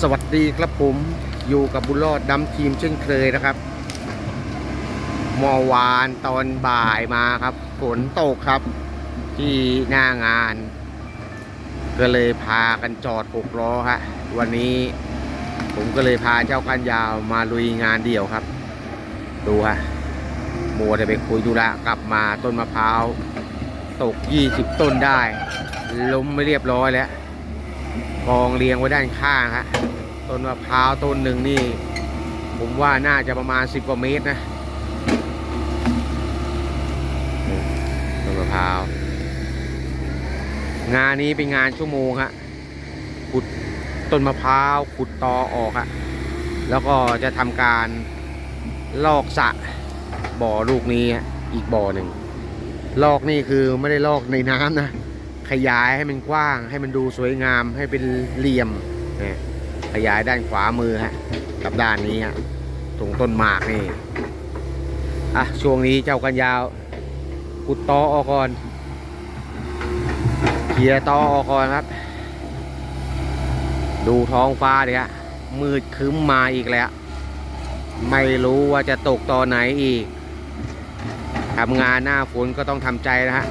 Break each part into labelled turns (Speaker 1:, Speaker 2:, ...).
Speaker 1: สวัสดีครับผมอยู่กับบุญรอดดำทีมเช่นเคยนะครับเมื่อวานตอนบ่ายมาครับฝนตกครับ ที่หน้างาน ก็เลยพากันจอดหกล้อฮะวันนี้ผมก็เลยพาเจ้ากันยาวมาลุยงานเดี่ยวครับ ดูฮะมัวแต่ไปคุยธุระกลับมาต้นมะพร้าว ตก 20 ต้นได้ ล้มไม่เรียบร้อยแล้ว กองเรียงไว้ด้านข้างฮะต้นมะพร้าวต้นหนึ่งนี่ ผมว่าน่าจะประมาณสิบกว่าเมตรนะต้นมะพร้าวงานนี้เป็นงานชั่วโมงฮะขุดต้นมะพร้าวขุดตอออกฮะแล้วก็จะทำการลอกสะบ่อลูกนี้อีกบ่อหนึ่งลอกนี่คือไม่ได้ลอกในน้ำนะ ขยายให้มันกว้าง ให้มันดูสวยงามให้เป็นเหลี่ยมเนี่ยขยายด้านขวามือฮะกับด้านนี้ฮะตรงต้นหมากนี่อะช่วงนี้เจ้ากันยาวกุดตอออกก่อนเคลียร์ตอออกก่อนครับ ดูท้องฟ้าดิฮะมืดครึ้มมาอีกแล้ว ไม่รู้ว่าจะตกตอนไหนอีกทำงานหน้าฝนก็ต้องทำใจนะฮะ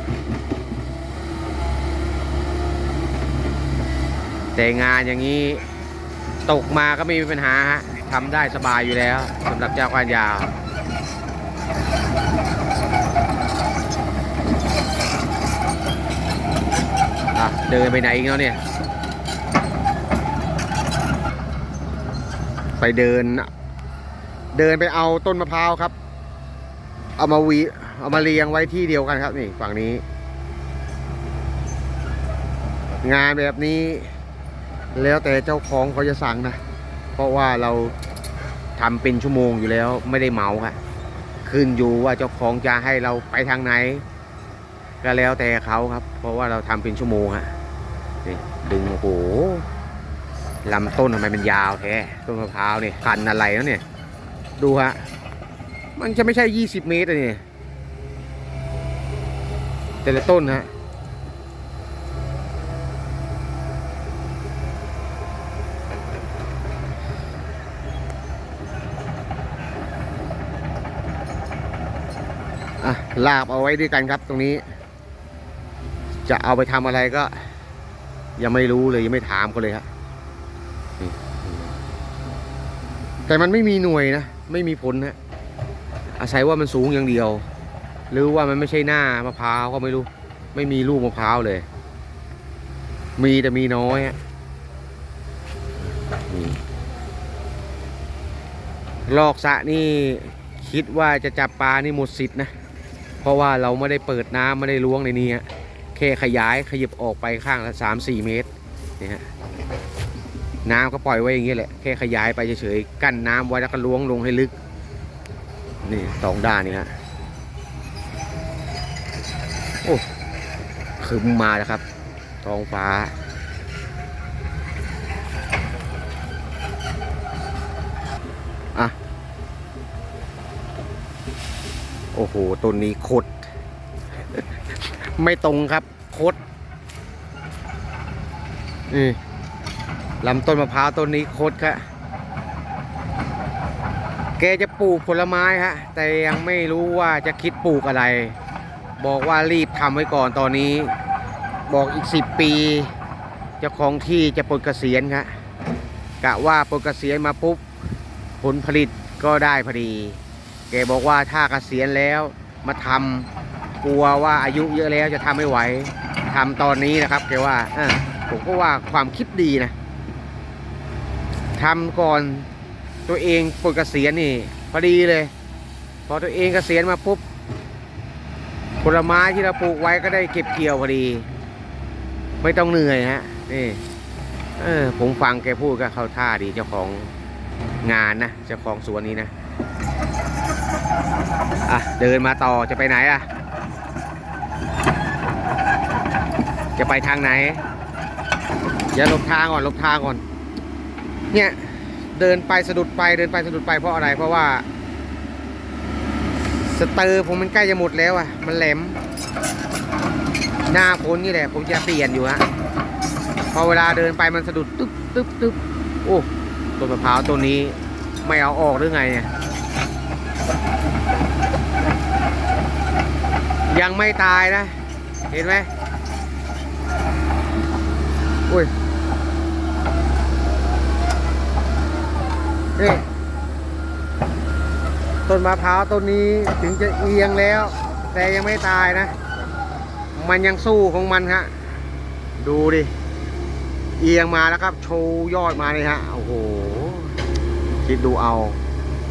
Speaker 1: แต่งานอย่างนี้ตกมาก็ไม่มีปัญหาฮะทำได้สบายอยู่แล้วสำหรับเจ้าการยาวเดินไปไหนอีกแล้วเนี่ย ไปเดิน เดินไปเอาต้นมะพร้าวครับ เอามาวีเอามาเรียงไว้ที่เดียวกันครับนี่ฝั่งนี้ งานแบบนี้ แล้วแต่เจ้าของเขาจะสั่งนะ เพราะว่าเราทำเป็นชั่วโมงอยู่แล้วไม่ได้เหมาค่ะขึ้นอยู่ว่าเจ้าของจะให้เราไปทางไหน ก็แล้วแต่เขาครับ เพราะว่าเราทำเป็นชั่วโมงฮะนี่ดึงโอ้โหลำต้นทำไมมันยาวแท้ต้นมะพร้าวเนี่ยพันอะไรแล้วเนี่ย ดูฮะมันจะไม่ใช่ 20 เมตรอะนี่แต่ละต้นฮะ ลาบเอาไว้ด้วยกันครับ ตรงนี้ จะเอาไปทำอะไรก็ ยังไม่รู้เลยยังไม่ถามเขาเลยครับแต่มันไม่มีหน่วยนะไม่มีผลนะอาศัยว่ามันสูงอย่างเดียว หรือว่ามันไม่ใช่หน้ามะพร้าวก็ไม่รู้ ไม่มีลูกมะพร้าวเลย มีแต่มีน้อยอะนี่ลอกสะนี่คิดว่าจะจับปลานี่หมดสิทธิ์นะ เพราะว่าเราไม่ได้เปิดน้ำไม่ได้ล้วงในนี้แค่ขยายขยับออกไปข้างละสามสี่เมตรนี่ฮะน้ำก็ปล่อยไว้อย่างนี้แหละแค่ขยายไปเฉยๆกั้นน้ำไว้แล้วก็ล้วงลงให้ลึกนี่สองด้านนี่ฮะโอ้ขึ้นมาแล้วครับท้องฟ้า อะ โอ้โหต้นนี้คด ไม่ตรงครับคดนี่ลำต้นมะพร้าวต้นนี้คดครับแกจะปลูกผลไม้ฮะ แต่ยังไม่รู้ว่าจะคิดปลูกอะไร บอกว่ารีบทำไว้ก่อนตอนนี้ บอกอีกสิบปีเจ้าของที่จะปลดเกษียณครับกะว่าปลดเกษียณมาปุ๊บผลผลิตก็ได้พอดี แกบอกว่าถ้าเกษียณแล้วมาทำกลัวว่าอายุเยอะแล้วจะทำไม่ไหวทำตอนนี้นะครับแกว่าอผมก็ว่าความคิดดีนะทำก่อนตัวเองปลดเกษียณนี่พอดีเลย พอตัวเองเกษียณมาปุ๊บผลไม้ที่เราปลูกไว้ก็ได้เก็บเกี่ยวพอดี ไม่ต้องเหนื่อยฮะนี่เออผมฟังแกพูดก็เข้าท่าดีเจ้าของงานนะเจ้าของสวนนี้นะ อะเดินมาต่อจะไปไหนอะ จะไปทางไหน อย่าหลบทางก่อนหลบทางก่อน เนี่ยเดินไปสะดุดไปเดินไปสะดุดไปเพราะอะไรเพราะว่า สเตอร์ผมมันใกล้จะหมดแล้วอะ มันแหลม หน้าพ้นนี่แหละ ผมจะเปลี่ยนอยู่ฮะพอเวลาเดินไปมันสะดุดตึ๊บตึ๊บตึ๊บโอ้ต้นมะพร้าวต้นนี้ไม่เอาออกหรือไงเนี่ย ยังไม่ตายนะ เห็นไหมอุ้ยนี่ต้นมะพร้าวต้นนี้ถึงจะเอียงแล้ว แต่ยังไม่ตายนะ มันยังสู้ของมันฮะ ดูดิ เอียงมาแล้วครับ โชว์ยอดมาเลยฮะ โอ้โห คิดดูเอา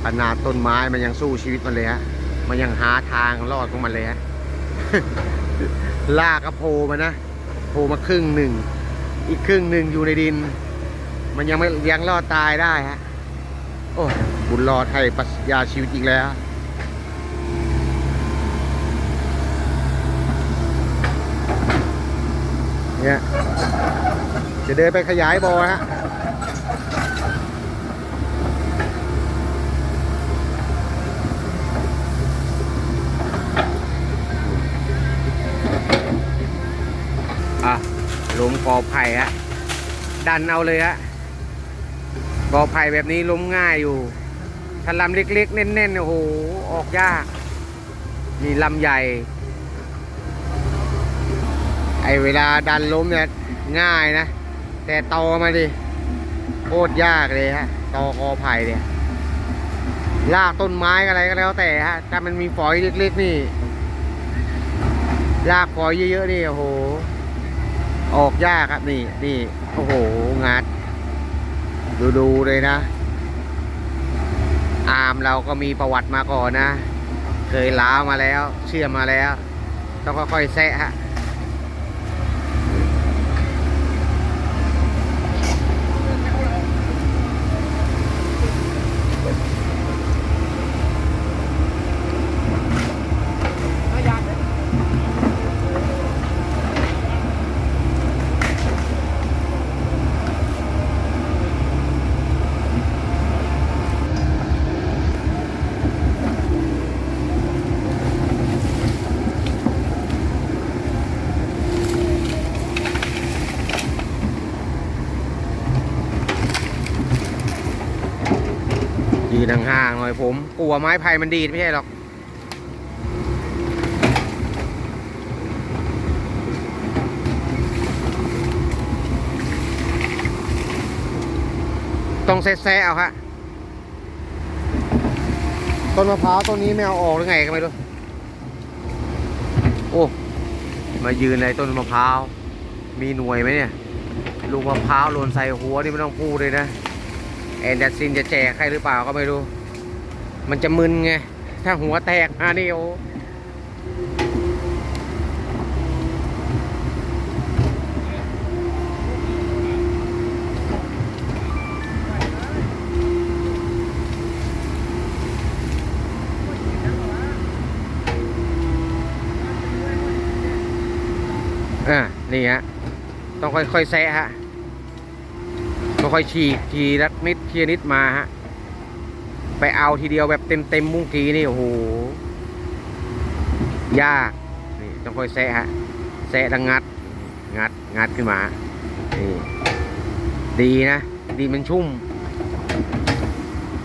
Speaker 1: ขนาดต้นไม้มันยังสู้ชีวิตมันเลยฮะ มันยังหาทางรอดของมันเลยฮะ ลากกระโผล่มานะโผล่มาครึ่งหนึ่ง อีกครึ่งหนึ่งอยู่ในดิน มันยังไม่ยังรอดตายได้ฮะ โอ้ยบุญรอดให้ปรัชญาชีวิตอีกแล้วเนี่ยจะเดินไปขยายบอฮะล้ม กอไผ่ฮะดันเอาเลยฮะกอไผ่แบบนี้ล้มง่ายอยู่ ถ้าลำเล็กๆ แน่นๆโอ้โหออกยากนี่ลำใหญ่ ไอเวลาดันล้มเนี่ยง่ายนะ แต่ตอมาดิโคตรยากเลยฮะตอกอไผ่เนี่ยลากต้นไม้อะไรก็แล้วแต่ฮะถ้ามันมีฝอยเล็กๆนี่ ลากฝอยเยอะๆนี่โอ้โห ออกยากครับนี่นี่โอ้โหงัด ดูดูเลยนะ อามเราก็มีประวัติมาก่อนนะ เคยล้าวมาแล้ว เชื่อมมาแล้ว ต้องค่อยๆแซะฮะ ยืนห่างๆหน่อยผม กลัวไม้ไผ่มันดีดไม่ใช่หรอก ต้องแซะๆเอาฮะ ต้นมะพร้าวต้นนี้ไม่เอาออกหรือไงก็ไม่รู้ โอ้ มายืนในต้นมะพร้าว มีหน่วยไหมเนี่ย ลูกมะพร้าวหล่นใส่หัวนี่ไม่ต้องพูดเลยนะ แอนดัสซินจะแจกใครหรือเปล่าก็ไม่รู้ มันจะมึนไง ถ้าหัวแตกอะนี่โออะนี่ฮะ ต้องค่อยๆแซะฮะ ค่อยๆฉีกทีละนิดทีนิดมาฮะ ไปเอาทีเดียวแบบเต็มเต็มมุ้งกีนี่โอ้โห ยาก นี่ต้องค่อยแซะฮะ แซะแล้วงัด งัด งัดขึ้นมา นี่ ดีนะ ดีมันชุ่ม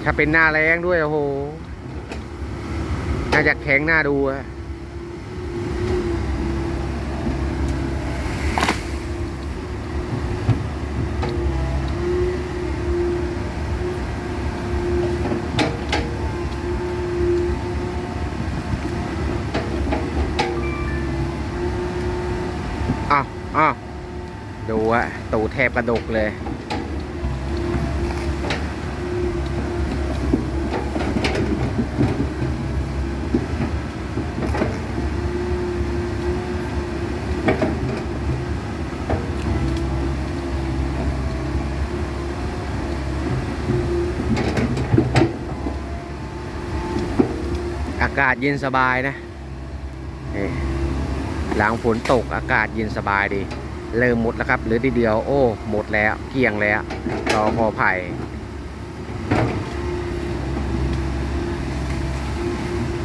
Speaker 1: ถ้าเป็นหน้าแรงด้วยโอ้โห น่าจะแข็งหน้าดูอะ อ้าวอ้าวดูอะตูแทบกระดกเลย อากาศเย็นสบายนะ หลังฝนตกอากาศเย็นสบายดี เริ่มหมดแล้วครับเหลือทีเดียวโอ้ หมดแล้วเกลี้ยงแล้วรอพอไผ่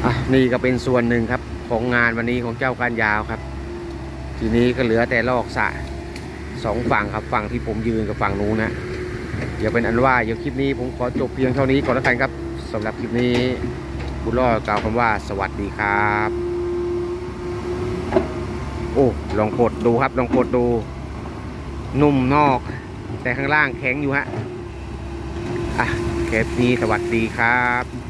Speaker 1: อะนี่ก็เป็นส่วนหนึ่งครับของงานวันนี้ของเจ้าการยาวครับ ทีนี้ก็เหลือแต่ลอกสะสองฝั่งครับฝั่งที่ผมยืนกับฝั่งนู้นนะอย่าเป็นอันว่าเดี๋ยวคลิปนี้ผมขอจบเพียงเท่านี้ก่อนแล้วกันครับสำหรับคลิปนี้บุญรอดกล่าวคำว่าสวัสดีครับ โอ้ลองกดดูครับ ลองกดดู นุ่มนอก แต่ข้างล่างแข็งอยู่ฮะอะเคปนี้สวัสดีครับ